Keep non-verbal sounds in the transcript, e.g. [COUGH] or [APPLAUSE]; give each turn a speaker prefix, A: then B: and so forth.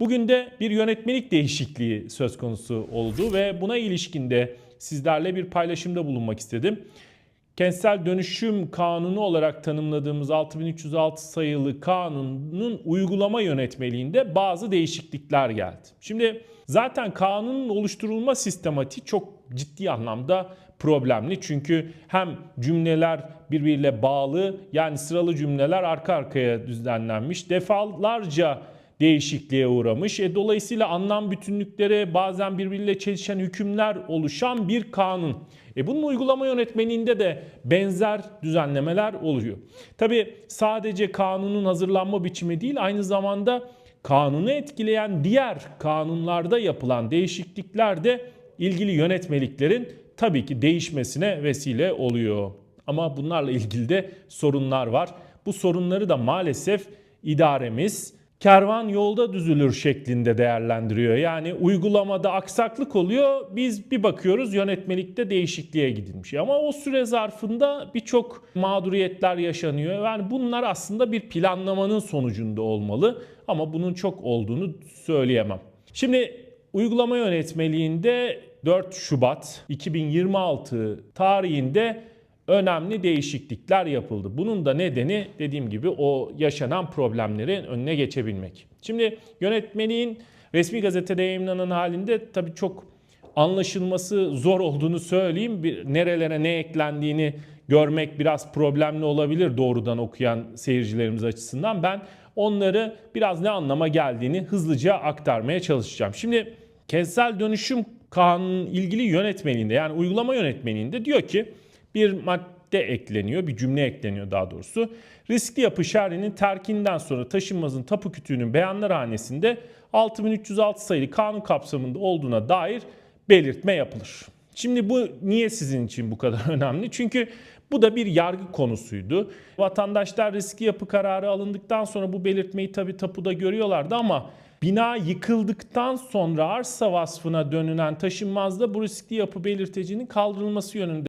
A: Bugün de bir yönetmelik değişikliği söz konusu oldu ve buna ilişkin de sizlerle bir paylaşımda bulunmak istedim. Kentsel dönüşüm kanunu olarak tanımladığımız 6306 sayılı kanunun uygulama yönetmeliğinde bazı değişiklikler geldi. Şimdi zaten kanunun oluşturulma sistematiği çok ciddi anlamda problemli. Çünkü hem cümleler birbiriyle bağlı yani sıralı cümleler arka arkaya düzenlenmiş. Defalarca değişikliğe uğramış. E, dolayısıyla anlam bütünlükleri bazen birbiriyle çelişen hükümler oluşan bir kanun. E, bunun uygulama yönetmeliğinde de benzer düzenlemeler oluyor. Tabi sadece kanunun hazırlanma biçimi değil aynı zamanda kanunu etkileyen diğer kanunlarda yapılan değişiklikler de ilgili yönetmeliklerin tabii ki değişmesine vesile oluyor. Ama bunlarla ilgili de sorunlar var. Bu sorunları da maalesef idaremiz kervan yolda düzülür şeklinde değerlendiriyor. Yani uygulamada aksaklık oluyor. Biz bir bakıyoruz yönetmelikte değişikliğe gidilmiş. Ama o süre zarfında birçok mağduriyetler yaşanıyor. Yani bunlar aslında bir planlamanın sonucunda olmalı. Ama bunun çok olduğunu söyleyemem. Şimdi uygulama yönetmeliğinde 4 Şubat 2026 tarihinde önemli değişiklikler yapıldı. Bunun da nedeni dediğim gibi o yaşanan problemlerin önüne geçebilmek. Şimdi yönetmeliğin resmi gazetede yayınlanan halinde tabii çok anlaşılması zor olduğunu söyleyeyim. Bir, nerelere ne eklendiğini görmek biraz problemli olabilir doğrudan okuyan seyircilerimiz açısından. Ben onları biraz ne anlama geldiğini hızlıca aktarmaya çalışacağım. Şimdi kentsel dönüşüm kanunun ilgili yönetmeliğinde yani uygulama yönetmeliğinde diyor ki bir madde ekleniyor, bir cümle ekleniyor daha doğrusu. Riskli yapı şerrinin terkinden sonra taşınmazın tapu kütüğünün beyanlarhanesinde 6306 sayılı kanun kapsamında olduğuna dair belirtme yapılır. Şimdi bu niye sizin için bu kadar [LAUGHS] önemli? Çünkü bu da bir yargı konusuydu. Vatandaşlar riskli yapı kararı alındıktan sonra bu belirtmeyi tabi tapuda görüyorlardı ama bina yıkıldıktan sonra arsa vasfına dönülen taşınmazda bu riskli yapı belirtecinin kaldırılması yönünde